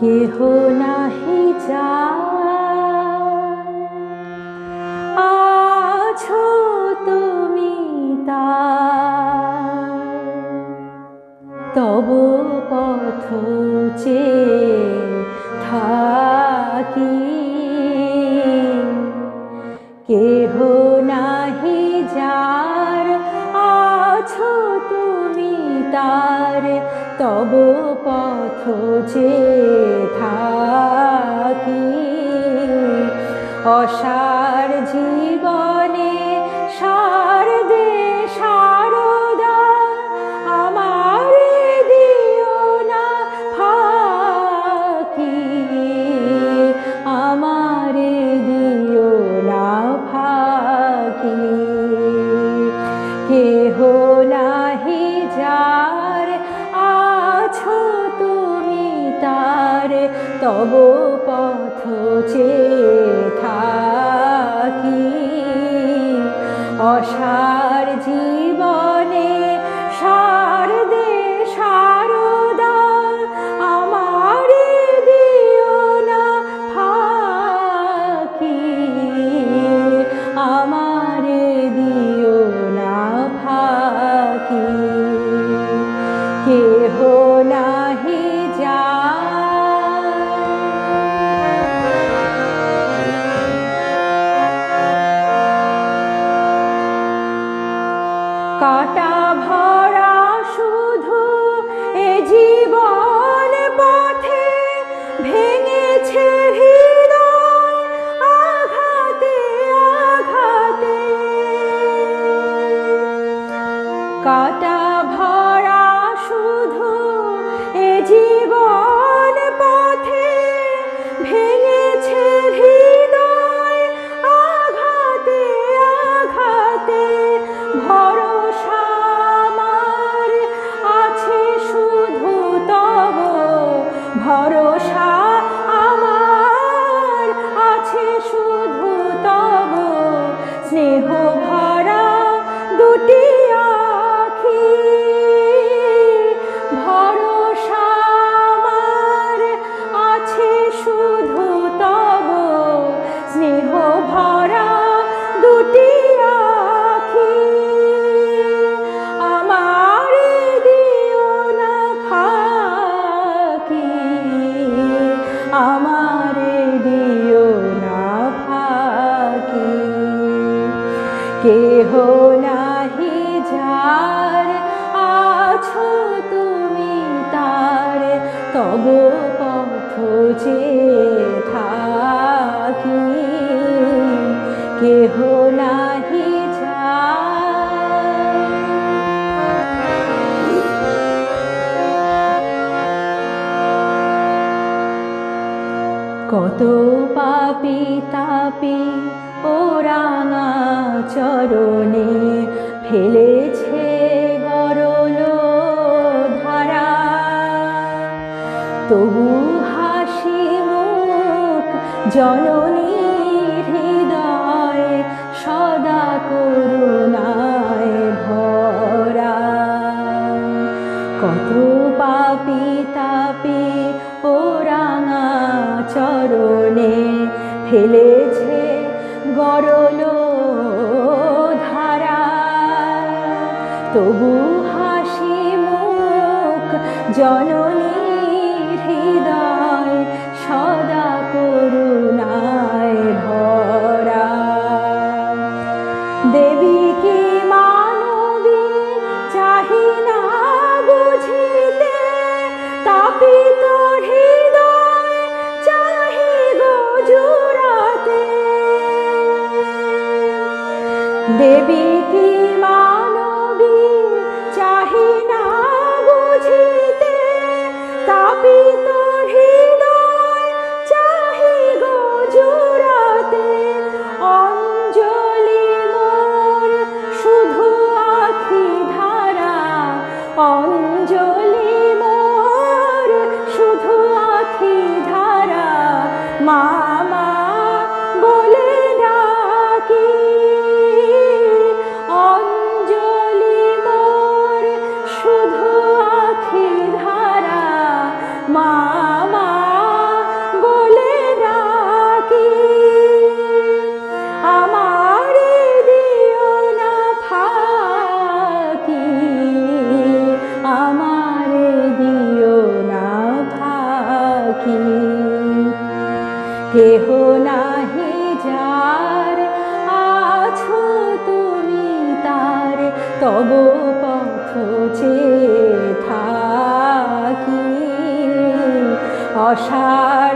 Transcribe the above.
কেহ নাহি যা তুমি তার তব পথ চে থাকি। কেহ নাহি যার, আছো তুমি তার তব পথ যে থাকি। অসার তব পথ থাকি। অসার জীবনে কাটা ভরা কেহ নাহি যার, আছো তুমি তার। তব পথ যে থাকি, কেহ নাহি কত পাপি তাপি ও রাঙা চরণে ফেলেছে গরল ধারা তবু হাসি মুখ জননী হৃদয় সদা করুণায় ভরা। কত পাপি তাপি ও রাঙা চরণে ফেলেছে গরল ধারা। তবু হাসি মুখ জননী দেবী কি মানবী? চাহি না বুঝিতে হৃদয় চাহি গো জোড়াতে। অঞ্জলি মোর শুধু আখি ধারা। অঞ্জলি মোর শুধু আখি ধারা। মা মামা বলে ডাকি আমার দিও না ফাঁকি। আমার দিও না ফাঁকি। কেহ নাহি যার, আছো তুমি তার, তব পথ চেয়ে অসার